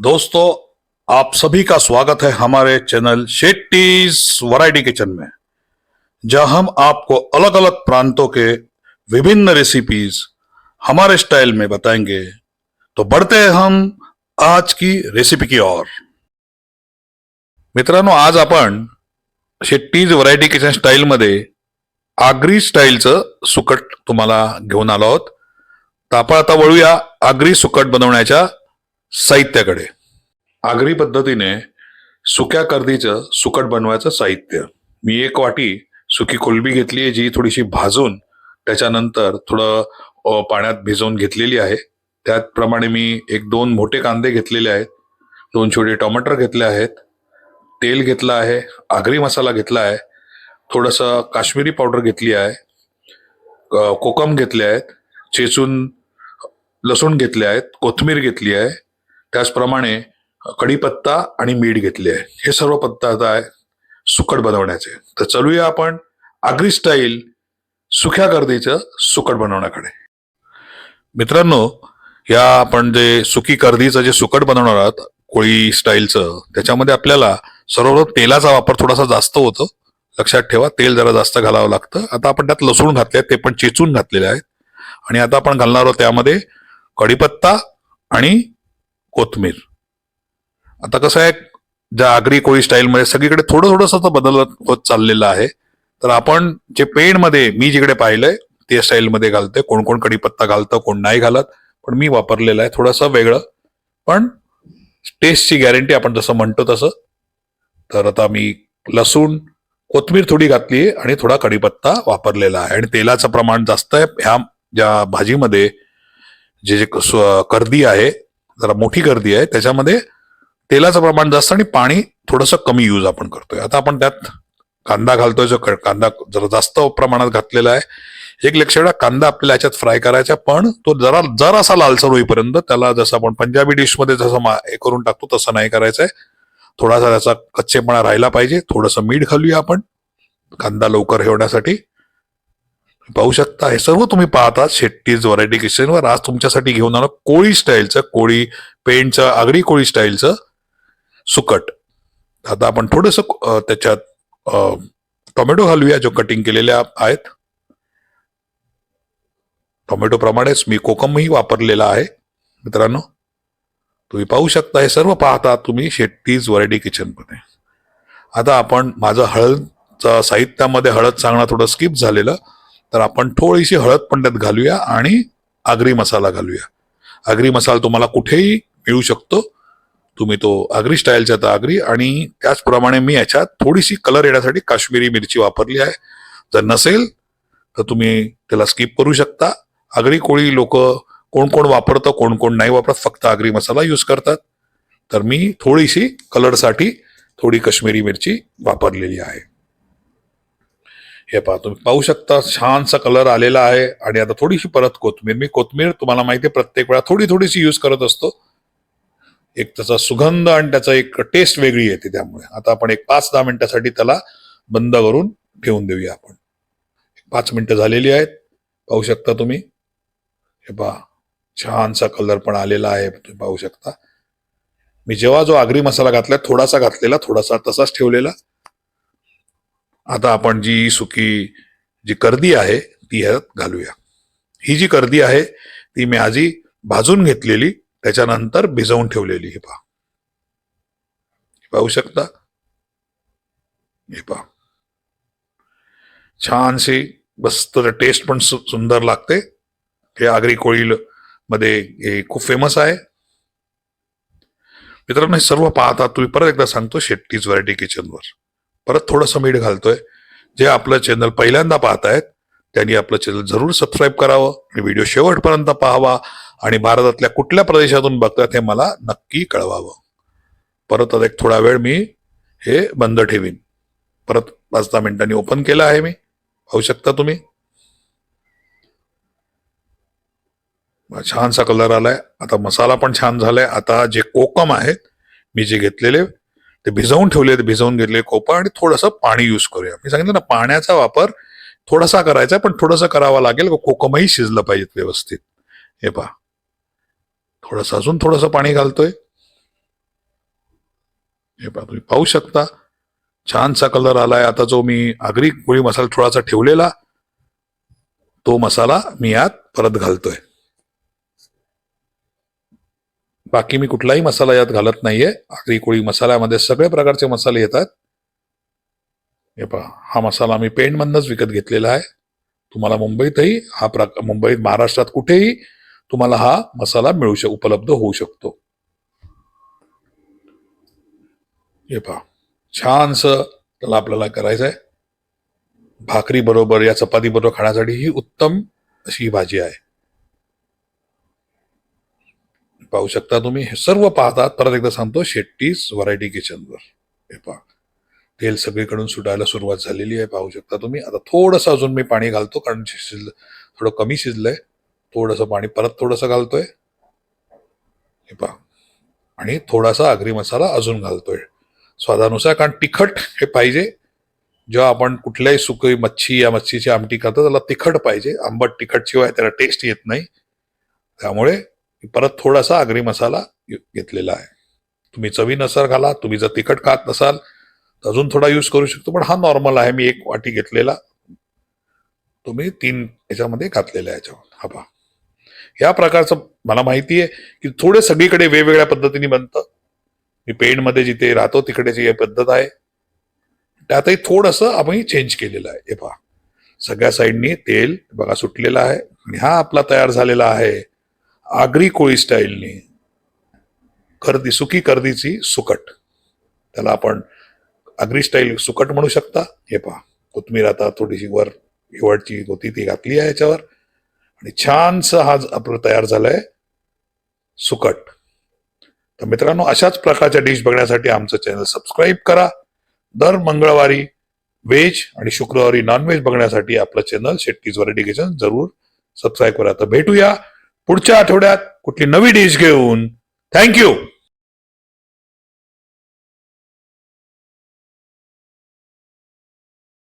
दोस्तों आप सभी का स्वागत है हमारे चैनल शेट्टीज वैरायटी किचन में जहां हम आपको अलग अलग प्रांतों के विभिन्न रेसिपीज हमारे स्टाइल में बताएंगे। तो बढ़ते हैं हम आज की रेसिपी की ओर। मित्रांनो आज आपण शेट्टीज व्हरायटी किचन स्टाईलमध्ये आगरी स्टाईलचं सुकट तुम्हाला घेऊन आलो आहोत. तर आपण आता वळूया आगरी सुकट बनवण्याच्या साहित्याकडे. आगरी पद्धतीने सुक्या कर्दीचं सुकट बनवायचं साहित्य. मी एक वाटी सुकी कोलबी घेतली आहे जी थोडीशी भाजून त्याच्यानंतर थोडं पाण्यात भिजवून घेतलेली आहे. त्याचप्रमाणे मी एक दोन मोठे कांदे घेतलेले आहेत दोन छोटे टोमॅटो घेतले आहेत तेल घेतलं आहे आगरी मसाला घेतला आहे थोडंसं काश्मीरी पावडर घेतली आहे कोकम घेतले आहेत चेचून लसूण घेतले आहेत कोथमीर घेतली आहे त्याचप्रमाणे कढीपत्ता आणि मीठ घेतले आहे. हे सर्व पदार्थ आहे सुकट बनवण्याचे. तर चलूया आपण आगरी स्टाईल सुक्या गर्दीचं सुकट बनवण्याकडे. मित्रांनो या आपण जे सुकी कर्दीचं जे सुकट बनवणार आहोत कोळी स्टाईलचं त्याच्यामध्ये आपल्याला सर्वप्रथम तेलाचा वापर थोडासा जास्त होतो. लक्षात ठेवा तेल जरा जास्त घालावं लागतं. आता आपण त्यात लसूण घातले ते पण चेचून घातलेले आहेत. आणि आता आपण घालणार आहोत त्यामध्ये कढीपत्ता आणि कोथमीर. आता कसं आहे ज्या आगरी कोळी स्टाईलमध्ये सगळीकडे थोडं थोडंसं तर बदलत होत चाललेलं आहे. तर आपण जे पेणमध्ये मी जिकडे पाहिलंय ते स्टाईलमध्ये घालतोय. कोण कोण कढीपत्ता घालतं कोण नाही घालत. पण मी वापरलेलं आहे थोडंसं वेगळं. पण टेस्टची गॅरंटी आपण जसं म्हणतो तसं. तर आता मी लसूण कोथमीर थोडी घातली आहे आणि थोडा कढीपत्ता वापरलेला आहे. आणि तेलाचं प्रमाण जास्त आहे. ह्या ज्या भाजीमध्ये जे जे स्व- कर्दी आहे जरा मोठी गर्दी आहे त्याच्यामध्ये तेलाचं प्रमाण जास्त आणि पाणी थोडंसं कमी यूज आपण करतोय. आता आपण त्यात कांदा घालतोय जो क- कांदा जरा जास्त प्रमाणात घातलेला आहे. एक लक्ष ठेवा कांदा आपल्याला याच्यात फ्राय करायचा पण तो जरा जरासा लालसर होईपर्यंत त्याला जसं आपण पंजाबी डिशमध्ये जसं मा- हे करून टाकतो तसं नाही करायचंय. थोडासा त्याचा कच्चेपणा राहिला पाहिजे. थोडंसं मीठ घालूया आपण. कांदा लवकर हे होण्यासाठी पाहू शकता. हे सर्व तुम्ही पाहता शेट्टीज व्हरायटी किचनवर आज तुमच्यासाठी घेऊन आलो कोळी स्टाईलचं कोळी पेंटचं आगरी कोळी स्टाईलचं सुकट. आता आपण थोडस त्याच्यात टोमॅटो घालूया जो कटिंग केलेल्या आहेत. टोमॅटो प्रमाणेच मी कोकमही वापरलेला आहे मित्रांनो. तुम्ही पाहू शकता हे सर्व पाहता तुम्ही शेट्टीज व्हरायटी किचनमध्ये आता आपण माझं हळदचं साहित्यामध्ये हळद सांगणं थोडं स्किप झालेलं. तर आपण थोडीशी हळद पण त्यात घालूया आणि आगरी मसाला घालूया. आगरी मसाला तुम्हाला कुठेही मिळू शकतो. तुम्ही तो आगरी स्टाईलचा तर आगरी आणि त्याचप्रमाणे मी याच्यात थोडीशी कलर येण्यासाठी काश्मीरी मिरची वापरली आहे. जर नसेल तर तुम्ही त्याला स्किप करू शकता. आगरी कोळी लोक कोण कोण वापरतं कोण कोण नाही वापरत फक्त आगरी मसाला यूज करतात. तर मी थोडीशी कलरसाठी थोडी काश्मीरी मिरची वापरलेली आहे. हे पहा तुम्ही पाहू शकता छानसा कलर आलेला आहे. आणि आता थोडीशी परत कोथमीर. मी कोथमीर तुम्हाला माहिती आहे प्रत्येक वेळा थोडी थोडीशी यूज करत असतो. एक त्याचा सुगंध आणि त्याचा एक टेस्ट वेगळी येते त्यामुळे. आता आपण एक पाच दहा मिनिटासाठी त्याला बंद करून ठेवून देऊया आपण. पाच मिनिटं झालेली आहेत. पाहू शकता तुम्ही? हे पहा छानसा कलर पण आलेला आहे. तुम्ही पाहू शकता. मी जेव्हा जो आगरी मसाला घातला थोडासा घातलेला थोडासा तसाच ठेवलेला. आता आपण जी सुकी जी कर्दी आहे ती ह्यात घालूया. ही जी कर्दी आहे ती मी आधी भाजून घेतलेली त्याच्यानंतर भिजवून ठेवलेली. हे पहा. पाहू शकता? हे पहा. छानशी मस्त टेस्ट पण सु- सुंदर लागते. हे आगरी कोळी मध्ये हे खूप फेमस आहे. मित्रांनो हे सर्व पाहता तुम्ही परत एकदा सांगतो शेट्टीज व्हरायटी किचनवर परत थोडंसं मीठ घालतोय. जे आपलं चॅनल पहिल्यांदा पाहतायत त्यांनी आपलं चॅनल जरूर सबस्क्राईब करावं आणि व्हिडिओ शेवटपर्यंत पाहावा आणि भारतातल्या कुठल्या प्रदेशातून बघतात हे मला नक्की कळवावं. परत आता एक थोडा वेळ मी हे बंद ठेवीन. परत पाच दहा मिनिटांनी ओपन केलं आहे मी. पाहू शकता तुम्ही. छानसा कलर आलाय. आता मसाला पण छान झालाय. आता जे कोकम आहेत मी जे घेतलेले ते भिजवून ठेवले ते भिजवून घेतले कोपर आणि थोडंसं पाणी यूज करूया. मी सांगितलं ना पाण्याचा वापर थोडासा करायचा पण थोडंसं करावा लागेल. कोकमही शिजलं पाहिजेत व्यवस्थित. हे पहा. थोडंसं अजून थोडंसं पाणी घालतोय. हे पहा तुम्ही पाहू शकता. छानसा कलर आलाय. आता जो मी आगरी कोळी मसाला थोडासा ठेवलेला तो मसाला मी यात परत घालतोय. बाकी मी कुठलाही मसाला यात घालत नाहीये. आगरी कोळी मसाल्यामध्ये सगळ्या प्रकारचे मसाले येतात. हे पहा हा मसाला मी पेंटमधनच विकत घेतलेला आहे. तुम्हाला मुंबईतही हा प्रकार मुंबईत महाराष्ट्रात कुठेही तुम्हाला हा मसाला मिळू शक उपलब्ध होऊ शकतो. हे पहा छानस त्याला आपल्याला करायचं आहे भाकरी बरोबर या चपाती बरोबर खाण्यासाठी ही उत्तम अशी भाजी आहे. पाहू शकता तुम्ही. हे सर्व पाहतात. परत एकदा सांगतो शेट्टीज व्हरायटी किचनवर हे पहा. तेल सगळीकडून सुटायला सुरुवात झालेली आहे. पाहू शकता तुम्ही. आता थोडंसं अजून मी पाणी घालतो कारण शिजलं थोडं कमी शिजलंय. थोडंसं पाणी परत थोडंसं घालतोय. हे पहा. आणि थोडासा आगरी मसाला अजून घालतोय. स्वादानुसार कारण तिखट हे पाहिजे. जेव्हा आपण कुठल्याही सुकी मच्छी या मच्छीची आमटी करतो त्याला तिखट पाहिजे. आंबट तिखट शिवाय त्याला टेस्ट येत नाही. त्यामुळे परत थोडासा आगरी मसाला घेतलेला आहे. तुम्ही चवीनुसार घाला तुम्ही जर तिखट खात नसाल तर अजून थोडा यूज करू शकतो पण हा नॉर्मल आहे. मी एक वाटी घेतलेला. तुम्ही तीन याच्यामध्ये घातलेला आहे याच्यावर. हा पहा. या प्रकारचं मला माहिती आहे की थोडे सगळीकडे वेगवेगळ्या पद्धतीने बनतं. मी पेणमध्ये जिथे राहतो तिकडेची ही पद्धत आहे. त्यातही थोडंसं आम्ही चेंज केलेलं आहे. हे पहा. सगळ्या साईडनी तेल बघा सुटलेलं आहे. आणि हा आपला तयार झालेला आहे. आगरी कोळी स्टाईलनी कर्दी सुकी कर्दीची सुकट. त्याला आपण आगरी स्टाईल सुकट म्हणू शकता. हे पहा कोथमीर आता थोडीशी वर हिवाळची होती ती घातली आहे याच्यावर. आणि छानसा हा आपलं तयार झालाय सुकट. तर मित्रांनो अशाच प्रकारच्या डिश बघण्यासाठी आमचं चॅनल सबस्क्राईब करा. दर मंगळवारी व्हेज आणि शुक्रवारी नॉनव्हेज बघण्यासाठी आपलं चॅनल शेट्टीज व्हरायटी किचन जरूर सबस्क्राईब करा. तर भेटूया. पुढच्या आठवड्यात कुठली नवी डिश घेऊन. थँक्यू